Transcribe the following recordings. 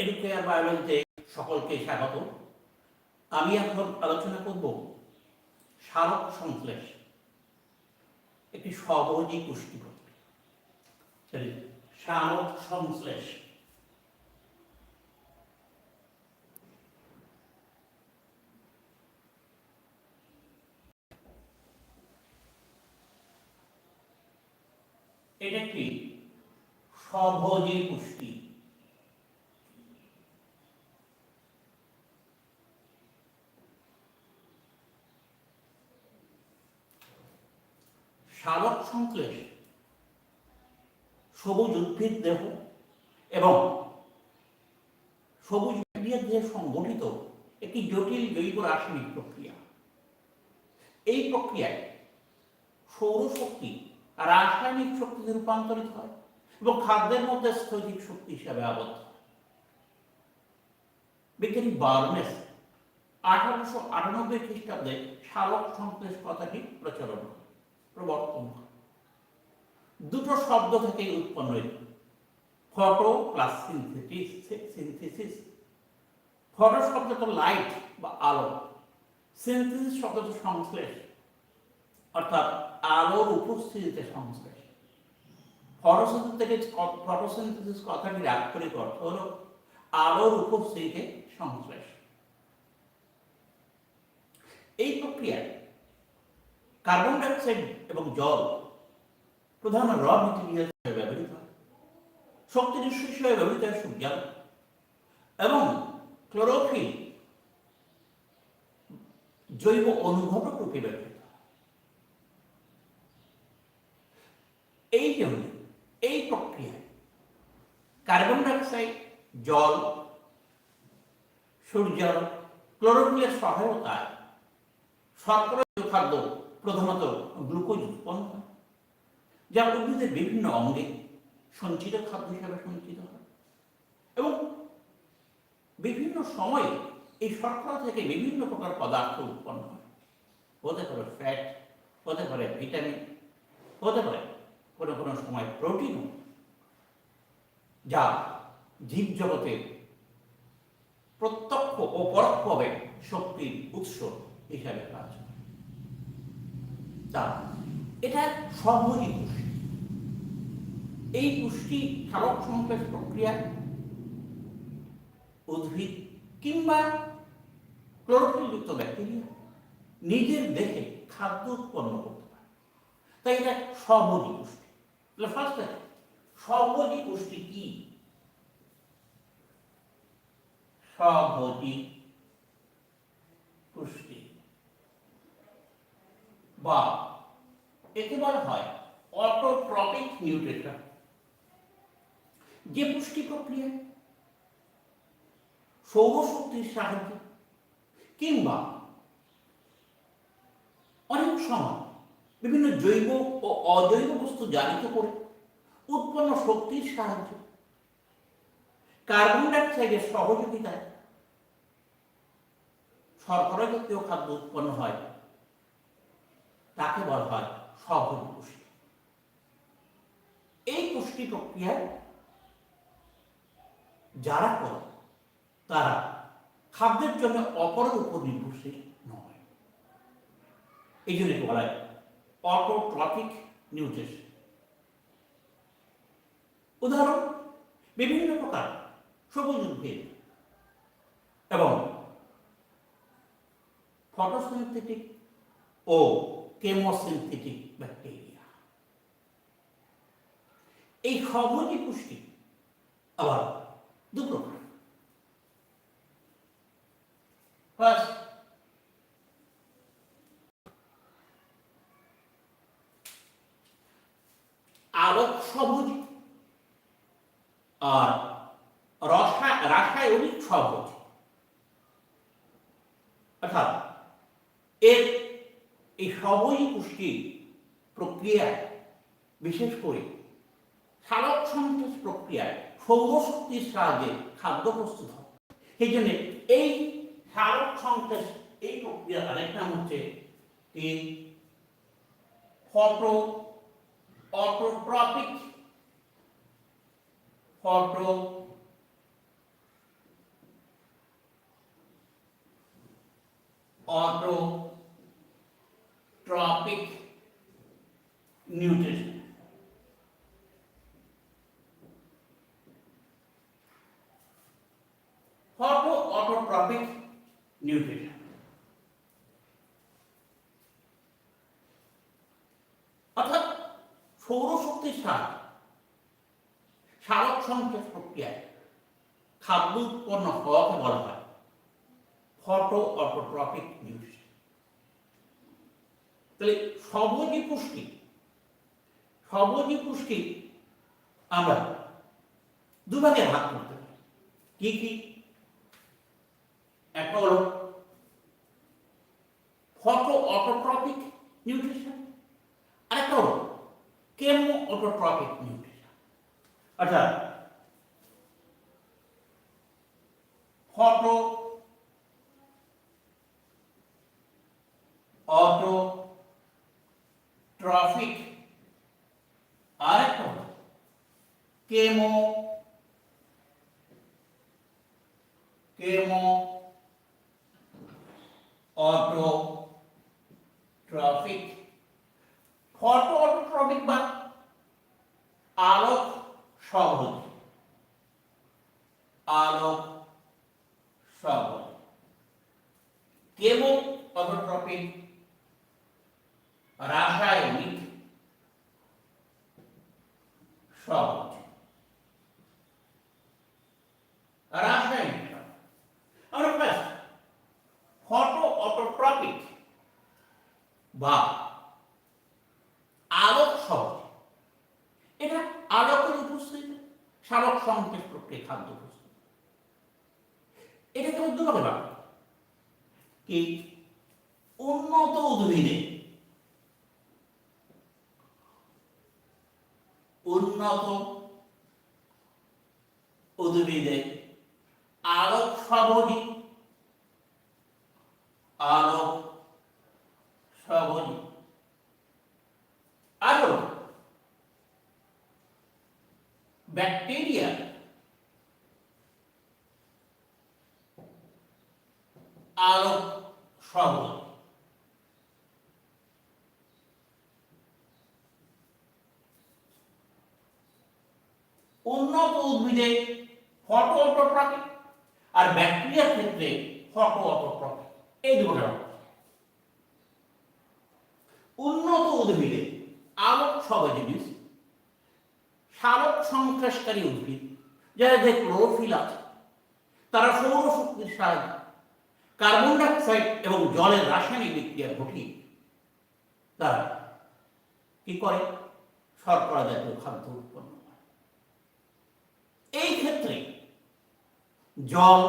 Educare বায়োলজিতে সকলকে স্বাগত আমি এখন আলোচনা করব সারক সংশ্লেষ, একটি সহজই পুষ্টি সারক সংশ্লেষ। এটা একটি স্বভোজী পুষ্টি। সালোক সংশ্লেষ সবুজ উদ্ভিদ দেহ এবং সবুজ উদ্ভিদ দেহে সংগঠিত একটি জটিল জৈব রাসায়নিক প্রক্রিয়া। এই প্রক্রিয়ায় সৌরশক্তি রাসায়নিক শক্তিতে রূপান্তরিত হয় এবং খাদ্যের মধ্যে স্থৈতিক শক্তি হিসাবে আবদ্ধ বিজ্ঞানী বার্নেস আঠারোশো আটানব্বই খ্রিস্টাব্দে সালোক সংশ্লেষ কথাটি প্রচলন করে। প্রবর্তন। দুটো শব্দ থেকে উৎপন্ন হইল photo plus synthesis synthesis photo শব্দ তো লাইট বা আলো। সিনথেসিস শব্দ তো সংশ্লেষ। অর্থাৎ আলোর উপস্থিতিতে সংশ্লেষ। ফটোসিনথেসিস থেকে ফটোসিনথেসিস কথাটির আক্ষরিক অর্থ হলো আলোর উপস্থিতিতে সংশ্লেষ। এই প্রক্রিয়ায় কার্বন ডাইঅক্সাইড এবং জল প্রধান র মেটেরিয়াল ব্যবহৃত উৎস হিসেবে ব্যবহৃত হয় সূর্যালোক এবং ক্লোরোফিল জৈব অনুঘটক রূপে ব্যবহৃত এই জন্য এই প্রক্রিয়ায় কার্বন ডাইঅক্সাইড, জল সূর্যালোক ক্লোরোফিলের সহায়তায় শর্করা খাদ্য প্রধানত গ্লুকোজ উৎপন্ন হয় যা উদ্ভিদের বিভিন্ন অঙ্গে সঞ্চিত খাদ্য হিসাবে সঞ্চিত হয়। এবং বিভিন্ন সময়ে এই শর্করা থেকে বিভিন্ন প্রকার পদার্থ উৎপন্ন হয়। হতে পারে ফ্যাট হতে পারে ভিটামিন হতে পারে কোনো কোনো সময় প্রোটিনও যা জীবজগতের প্রত্যক্ষ ও পরোক্ষভাবে শক্তির উৎস হিসাবে কাজ করে এটা সহজই পুষ্টি। এই পুষ্টি সারক সংশ্লেষ প্রক্রিয়া, উদ্ভিদ কিংবা ক্লোরোফিলযুক্ত ব্যাকটেরিয়া নিজের দেহে খাদ্য উৎপন্ন করতে পারে। তাই এটা সহজী পুষ্টি। ফার্স্ট সহজী পুষ্টি কি? সহজী পুষ্টি বা একে বলা হয় অটোট্রপিক নিউট্রিশন যে পুষ্টি প্রক্রিয়া সৌরশক্তির সাহায্যে কিংবা অনেক সময় বিভিন্ন জৈব ও অজৈব বস্তু জারিত করে উৎপন্ন শক্তির সাহায্যে কার্বন ডাইঅক্সাইডের সহযোগিতায় শর্করা জাতীয় খাদ্য উৎপন্ন হয়। তাকে বলা হয় সহজ পুষ্টি এই পুষ্টি প্রক্রিয়ায় যারা করে, তারা খাদ্যের জন্য অপরের উপর নির্ভরশীল নয়। এই জন্য বলা হয় অটোট্রপিক নিউট্রিশন উদাহরণ, বিভিন্ন প্রকার সবুজ উদ্ভিদ এবং ফটোসিনথেটিক ও কেমোসিনথেটিক ব্যাকটেরিয়া। এই খবরই পুষ্টি আবার দু প্রকার প্রক্রিয়ায়, বিশেষ করে সালক সংশ্লেষ প্রক্রিয়ায় সৌরশক্তির সাহায্যে খাদ্য প্রস্তুত হয়। সেই জন্য এই সালক সংশ্লেষ এই প্রক্রিয়া আরেক নাম হচ্ছে এই photo, autotrophic photo autotrophic autotrophic nutrition. Photoautotropic nutrition. অর্থাৎ সৌরশক্তির সাহায্যে সারক সংকেত প্রক্রিয়ায় খাদ্য উৎপন্ন হওয়াকে বলা হয় ফটো অটোট্রপিক নিউট্রিশন তাহলে সবজি পুষ্টি সবজি পুষ্টি। আমরা দুভাগে ভাগ করতে পারি। কি কি? একটা হলো ফটো অটোট্রপিক নিউট্রিশন। আরেকটা হলো কেমো অটোট্রপিক নিউট্রিশন। অর্থাৎ ফটো হলো chemo chemo autotrophic photo autotrophic বা আলোক সহজ আলোক সহজ কেমো অটোট্রফিক রাসায়নিক সহজ আমরা ফটো অটোট্রপিক বা আলোক এটা আলোকের উপস্থিতি সালোক সংকেত প্রক্রিয়া খাদ্য প্রস্তুত এটাকে করা। কি উন্নত উদ্ভিদে উন্নত উদ্ভিদে আলোক সবজি আলোক সবজি আরও ব্যাকটেরিয়া আলোক সবজি উন্নত উদ্ভিদে ফটো অটোট্রপিক আর ব্যাকটেরিয়ার ক্ষেত্রে ফটো অটোট্রপিক এই দুটো উন্নত উদ্ভিদে আলোক সব জিনিস সালোক সংশ্লেষকারী উদ্ভিদ যারা যে ক্লোরোফিল আছে, তারা সৌরশক্তির সাহায্যে কার্বন ডাইঅক্সাইড এবং জলের রাসায়নিক বিক্রিয়া ঘটিয়ে তারা কি করে? শর্করা জাতীয় খাদ্য উৎপন্ন এই ক্ষেত্রে জল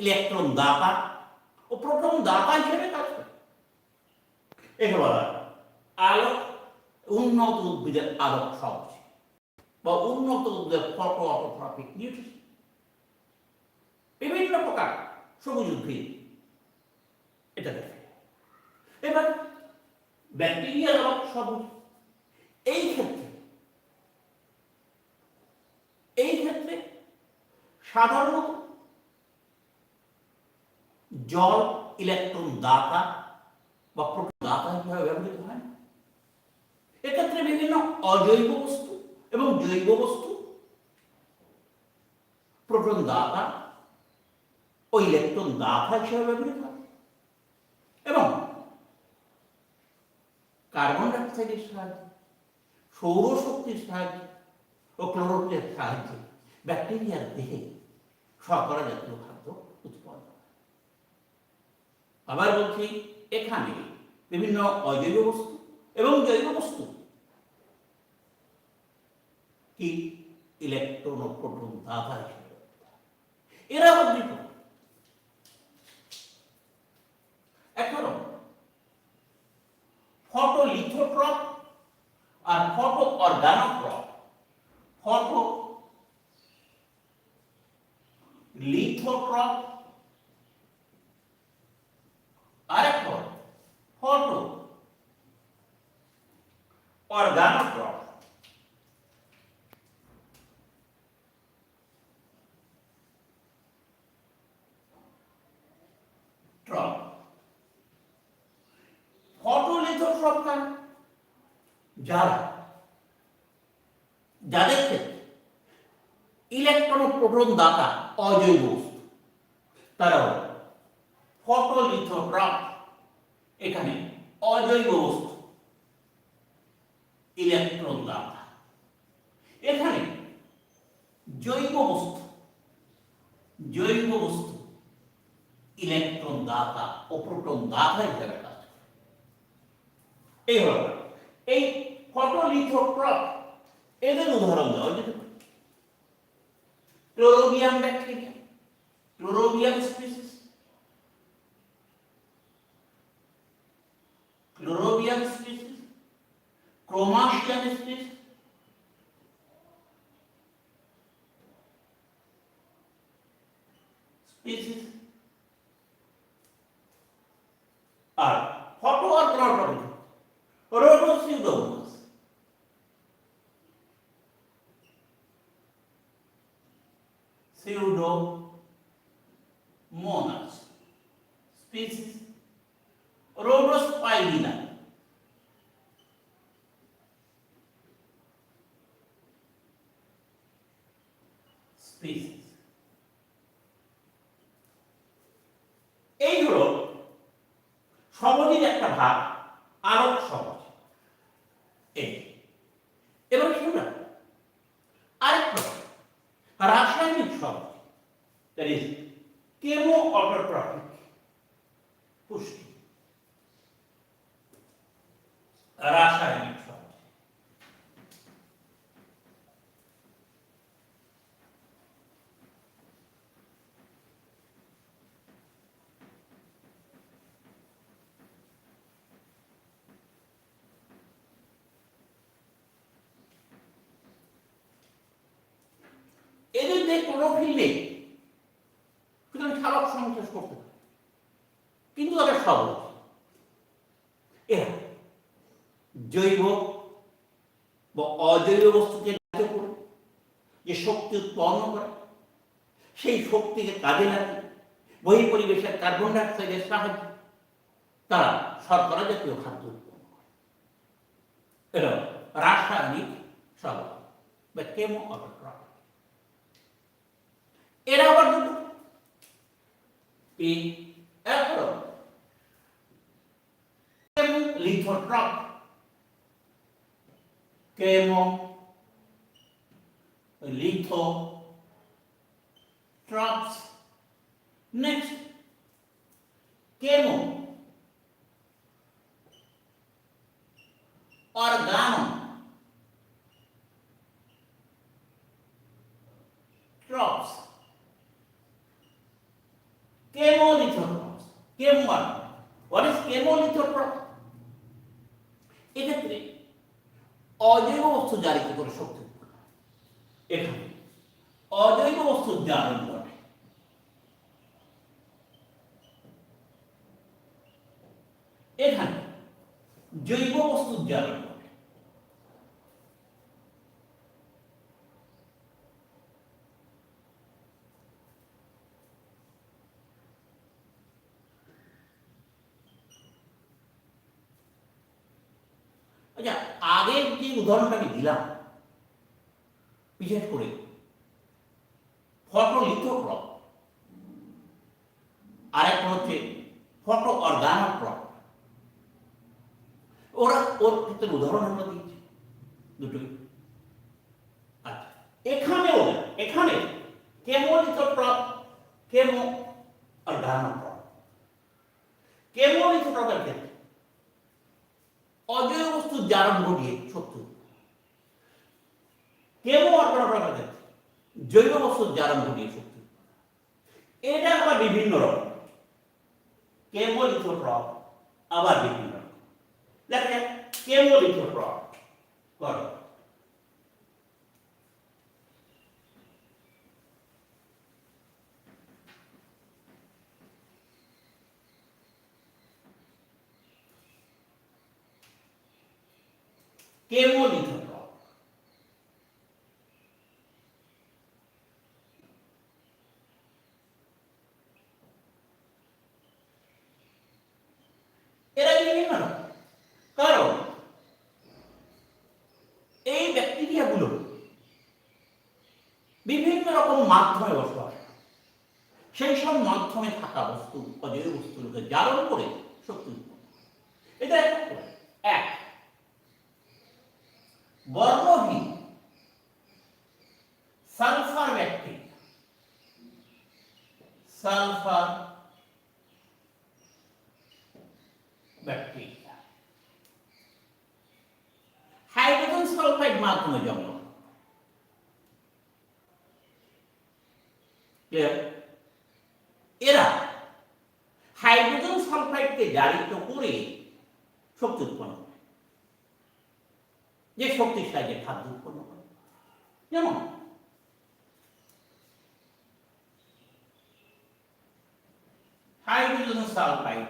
ইলেকট্রন দাতা ও প্রোটন দাতা হিসেবে কাজ করে। একে বলা আলোক উন্নত উদ্ভিদের আলোক সহজ। বা উন্নত উদ্ভিদের ফটো অটোট্রপিক বিভিন্ন প্রকার সবুজ উদ্ভিদ এটা দেখে। এবার ব্যাকটেরিয়ার আলোক সবুজ। এই ক্ষেত্রে এই ক্ষেত্রে সাধারণত জল ইলেকট্রন দাতা বা প্রোটন দাতা হিসেবে ব্যবহৃত হয়। এক্ষেত্রে বিভিন্ন অজৈব বস্তু এবং জৈব বস্তু প্রোটন দাতা ও ইলেকট্রন দাতা হিসেবে ব্যবহৃত হয় এবং কার্বন ডাইঅক্সাইডের সাহায্যে, সৌরশক্তির সাহায্যে ও ক্লোরোফিলের সাহায্যে ব্যাকটেরিয়ার দেহে শর্করা জাতীয় খাদ্য উৎপন্ন আবার বলছি, এখানে বিভিন্ন অজৈব বস্তু এবং জৈব বস্তু। কি? ইলেকট্রন ও প্রোটন দাতা হিসেবে এরা বর্ধিত এখন ফটো লিথোট্রপ আর ফটো অর্গানোট্রপ ফটো লিথোট্রপ আরেকবার ফটো অর্গানোট্রপ ট্রপ ফটোলিথোট্রপ কারা? যারা। যাদের ক্ষেত্রে ইলেকট্রন ও প্রোটন দাতা অজৈব বস্তু তারাও ফটোলিথোগ্রাফ। এখানে অজৈব বস্তু ইলেকট্রন দাতা এখানে জৈব বস্তু জৈব বস্তু ইলেকট্রন দাতা ও প্রোটন দাতা হিসেবে কাজ করে। এই হলো। এই এদের উদাহরণ দেওয়া যেতে Chlorobium bacteria, Chlorobium species. Chlorobium species, Chromatium species, species. Are. Photo or chronotropic. Pseudomonas species rhodospirilla species এই হলো সবজের একটা ভাগ আরও সহজ এই এবার শুনলাম আরেকটা রাসায়নিক শব্দ দ্যাট ইজ কেমো অটোট্রপিক পুষ্টি রাসায়নিক শব্দ এদের যে ক্লোরোফিল নেই। সুতরাং সারক সংশ্লেষ করতে কিন্তু তাদের সহজ এরা জৈব বা অজৈব বস্তুকে কাজে করে, যে শক্তি উৎপন্ন করে, সেই শক্তিকে কাজে লাগে বহি পরিবেশের কার্বন ডাইঅক্সাইডের সাহায্যে তারা শর্করা জাতীয় খাদ্য উৎপন্ন করে। এটা রাসায়নিক স্বভাব বা কেমো অটোট্রপ এরা আবার দুটো। পি এক হলো lithotroph chemo lithotrophs. Next chemo organotrophs. Chemolithotrophs. Chem one. What is chemolithotroph? এক্ষেত্রে অজৈব বস্তু জারিত করে শক্তি। এখানে অজৈব বস্তুর জারণ ঘটে এখানে জৈব বস্তুর জারণ ঘটে আচ্ছা আগের যে উদাহরণটা আমি দিলাম, বিশেষ করে ফটো ফটোলিথোক্রপ, আরেকটা হচ্ছে ফটো অর্গানোক্রপ ওরা ওর ক্ষেত্রে উদাহরণ দিয়েছি দুটোই আচ্ছা এখানেও এখানে কেমোলিথোক্রপ কেমো অর্গানোক্রপ কেমোলিথোক্রপের ক্ষেত্রে অজয় বস্তু জারণ ঘটিয়ে শক্তি কেমো অর্পণার ক্ষেত্রে জৈব বস্তুর জারণ ঘটিয়ে শক্তি এটা আবার বিভিন্ন রকম কেমো লিথোট্রপ আবার বিক্রি করো দেখা যাক কেমো লিথোট্রপ করো। কেমোলিথোট্রপ এরা প্রথমে থাকা বস্তু অজয় বস্তুরূপে জারণ করে শক্তি এটা এক বর্ণহীন sulphur bacteria. Sulphur bacteria hydrogen sulphide মাধ্যমে জন্ম Clear? এরা হাইড্রোজেন সালফাইডকে জারিত করে শক্তি উৎপন্ন করে। যে শক্তির সাহায্যে খাদ্য উৎপন্ন করে। যেমন হাইড্রোজেন সালফাইড,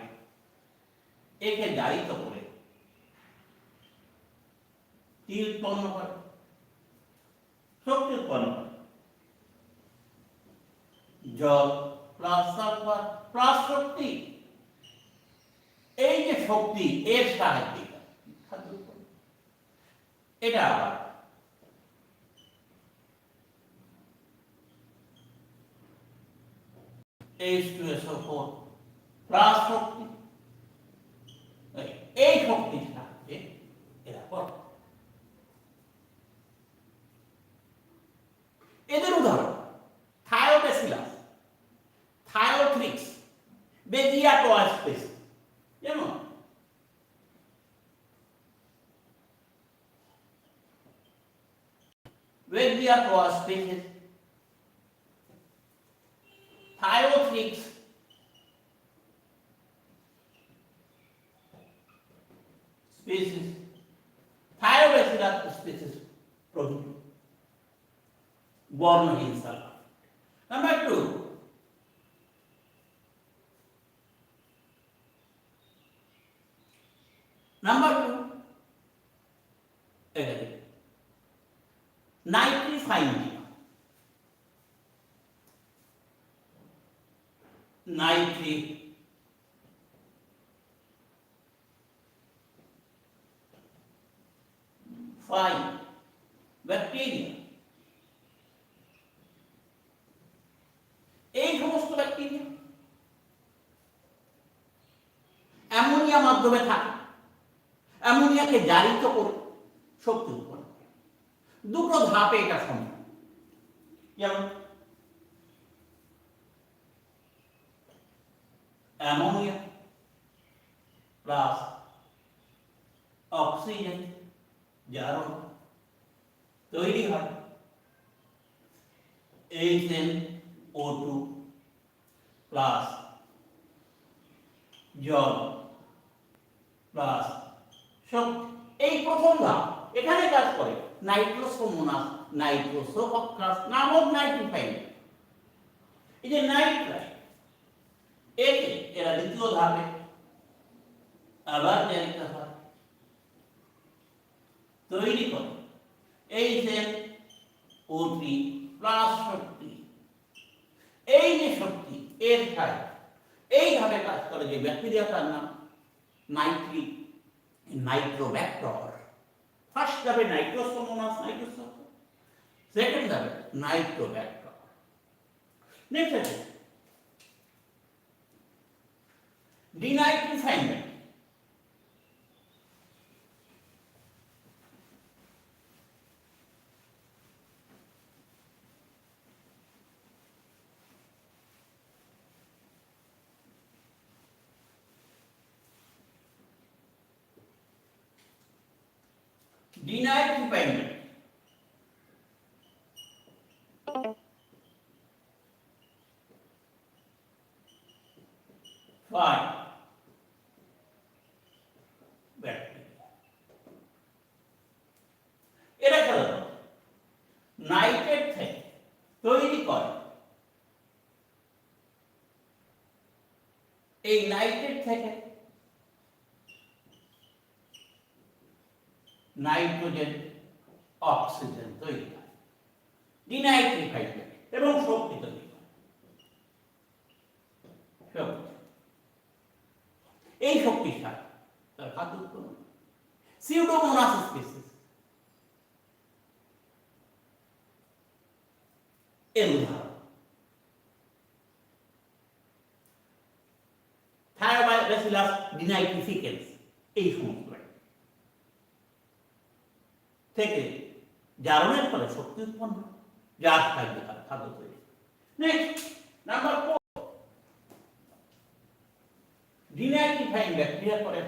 একে জারিত করে কি উৎপন্ন করে, শক্তি উৎপন্ন করে। জল প্লাস সালফার প্লাস শক্তি এই যে শক্তি এর সাহায্যে। এটা আবার। শক্তি। এই- সাহায্যে এরা এদের উদাহরণ থায়োবেসিলাস থায়োথ্রিক্স বেজিয়া বেজিয়া টোয়াস্পেস থায়োথ্রিক্স species থায়োবেসিলাস species প্রভৃতি বর্ণহীন sulphur number two number two এখানে নাইট্রিফাইন নাইট্রি ফাইন ব্যাকটেরিয়া এই সমস্ত ব্যাকটেরিয়া অ্যামোনিয়া মাধ্যমে থাকে। অ্যামোনিয়াকে জারিত করে শক্তি উৎপন্ন করে। দুটো ধাপে এটা সম্ভব যেমন অ্যামোনিয়া প্লাস অক্সিজেন জারণ তৈরি হয় H N O two plus জল প্লাস শক্তি এই প্রথম ধাপ। এখানে কাজ করে। নাইট্রোসোমোনাস নাইট্রোসোফক্রাস নামক নাইট্রিফাইন এই যে নাইট্রাইট একে এরা দ্বিতীয় ধাপে আবার জারিত হয় তৈরি করে এই যে ও থ্রি প্লাস শক্তি এই যে শক্তি এর সাথে এইভাবে কাজ করে যে ব্যাকটেরিয়াটার নাম নাইট্রি নাইট্রোব্যাক্টর ফার্স্ট যাবে নাইট্রোসোমোনাস নাইট্রোসোম সেকেন্ড যাবে নাইট্রোব্যাক্টর নেক্সট আছে ডিনাইট্রিফাইন ডিনাইট্রিফাইন ফাইন ব্যাকটেরিয়া এরা সাধারণত নাইট্রেট থেকে তৈরি করে এই নাইট্রেট থেকে নাইট্রোজেন অক্সিজেন তৈরি হয়। ডিনাইট্রিফাইড এবং শক্তি তৈরি হয়। শক্তি। এই শক্তির সাথে তার উৎপন্ন সিউডোমোনাস স্পিসিস এর উদাহরণ। থায়োব্যাসিলাস ডিনাইট্রিফিকেন্স এই সমস্ত থেকে জারণের ফলে শক্তি উৎপন্ন যা থাকবে তার খাদ্য তৈরি। Next number four denitrifying bacteria করে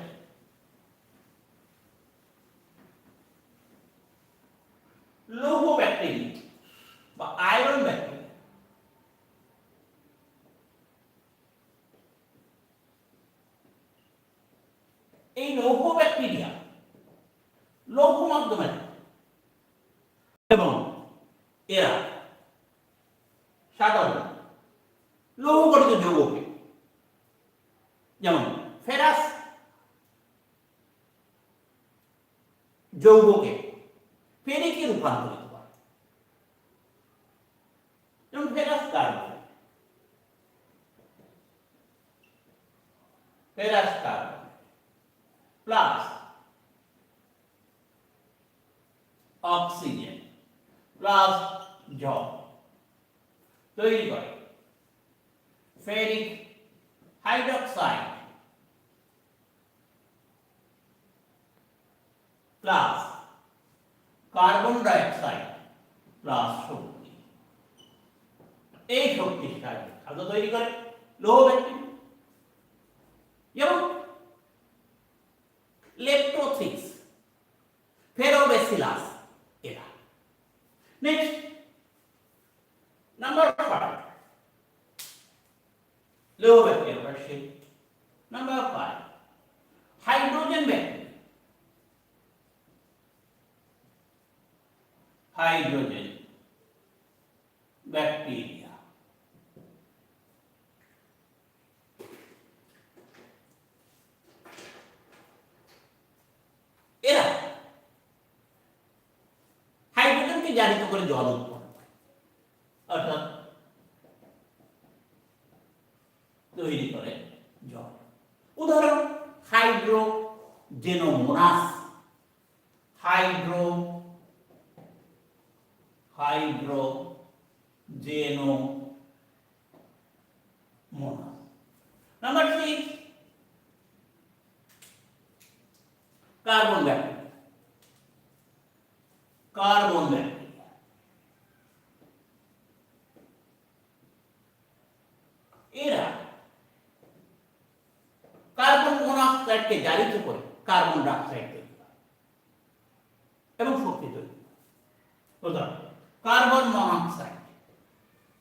লৌহ ব্যাকটেরিয়া বা আয়রন ব্যাকটেরিয়া এই লৌহ ব্যাকটেরিয়া লৌহ মাধ্যমে থাকে। এবং এরা সাধারণ লৌহ গঠিত যৌগকে যেমন ফেরাস যৌগকে ফেরিকে রূপান্তরিত করে যেমন ferrous carbon ferrous carbon plus oxygen plus জল তৈরি করে ferric hydroxide plus carbon dioxide plus শক্তি এই শক্তির সাহায্যে। খাদ্য তৈরি করে, লোহ ব্যাকটেরিয়া যেমন লেপ্টোথিক্স ফেরোবেসিলাস এরা next number five low bacteria pressure. Number five, hydrogen bacteria. Hydrogen bacteria. এরা হাইড্রোজেনকে জারিত করে জল উৎপন্ন অর্থাৎ তৈরি করে জল। উদাহরণ, Hydrogenomonas. Hydro Hydrogenomonas. Number six carbon bacteria carbon bacteria এরা কার্বন মনোক্সাইডকে জারিত করে কার্বন ডাইঅক্সাইড তৈরি এবং শক্তি তৈরি করে। উদাহরণ, carbon monoxide,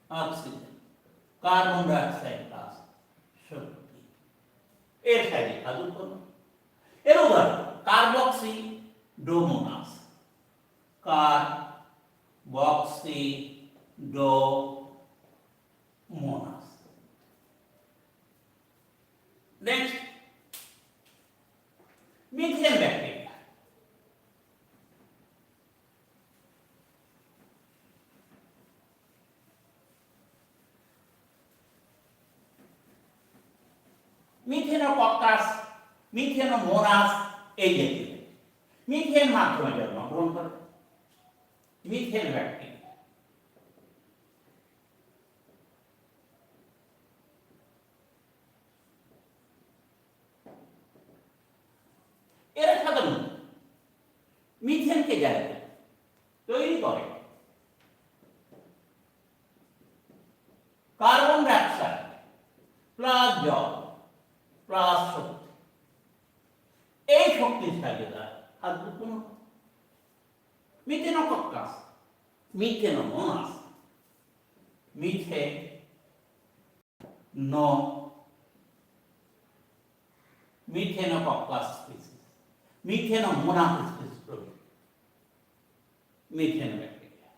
oxygen, carbon dioxide plus শক্তি, এর সাহায্যে কাজ উৎপন্ন। এর উদাহরণ, Carboxydomonas Carboxydomonas. Next methane bacteria Methanococcus Methanomonas এই জাতীয় মিথেন মাধ্যমে জন্মগ্রহণ করে। মিথেন ব্যাকটেরিয়া এরা সাধারণত মিথেনকে জ্বালাতে তৈরি করে। কার্বন ডাইঅক্সাইড প্লাস জল প্লাস শক্তি। এই শক্তির সাহায্যে তারা খাদ্য উৎপন্ন Methanococcus, Methanomonas, methane, Methanococcus species Methanomonas methane bacteria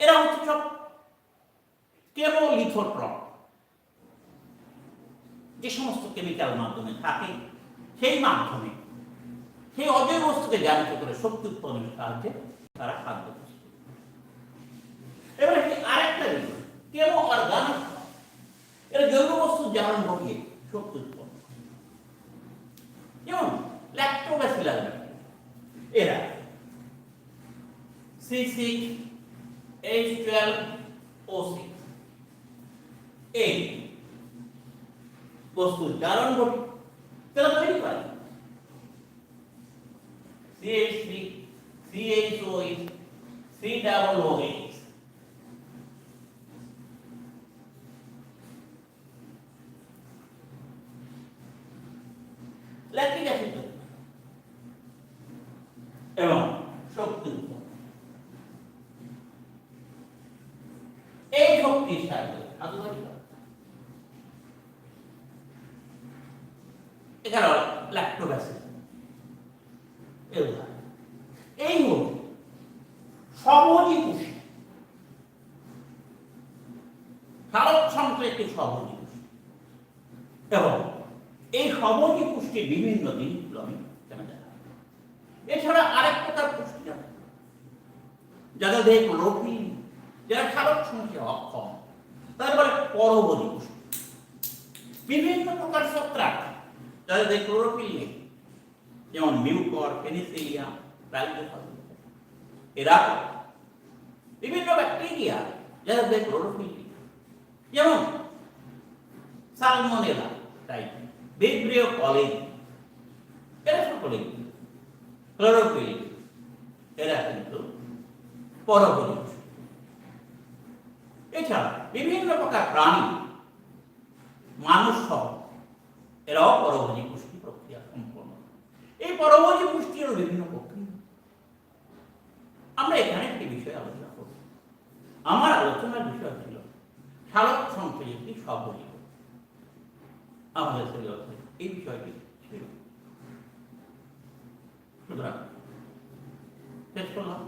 এরা হচ্ছে সব কেমোলিথোট্রপ যে সমস্ত কেমিক্যাল মাধ্যমে থাকে, সেই মাধ্যমে, সেই অজয় বস্তুকে জানিত করে শক্তি উৎপাদনের সাহায্যে তারা খাদ্য। এবার একটি আরেকটা বিষয় কেমো অর্গানিক এরা জৈব বস্তু জারণ ঘটিয়ে শক্তি উৎপন্ন C6, H12, O6. এই বস্তুর কারণ তারা তৈরি করে CH3, CHOH, C double OH. Lactic acid এবং উদাহরণ এই সহজী পুষ্টি বিভিন্ন দিকগুলো আমি। এছাড়া আরেক প্রকার পুষ্টি আছে। যাদের দেহে যারা সারক সংখ্যা অক্ষম তারপরে পরবর্তী পুষ্টি। বিভিন্ন প্রকার ছত্রাক। দেহে ক্লোরোফিল নেই, যেমন মিউকর, পেনিসিলিয়া রাইজোফাস এরা বিভিন্ন ব্যাকটেরিয়া যাদের ক্লোরোফিল নেই যেমন সালমোনেলা টাইপ ভিব্রিও কলেজ এরা সকলেই ক্লোরোফিল, এরা কিন্তু পরবর্তী পুষ্টি। এছাড়া বিভিন্ন প্রকার প্রাণী, মানুষ সহ এরাও পরভোজী পুষ্টি প্রক্রিয়া সম্পন্ন। এই পরভোজী পুষ্টিরও বিভিন্ন প্রক্রিয়া। আমরা এখানে একটি বিষয় আলোচনা করব। আমার আলোচনার বিষয় ছিল সংখ্যা একটি সবলীয় আমাদের সিলেবাসে এই বিষয়টি ছিল। সুতরাং শেষ করলাম।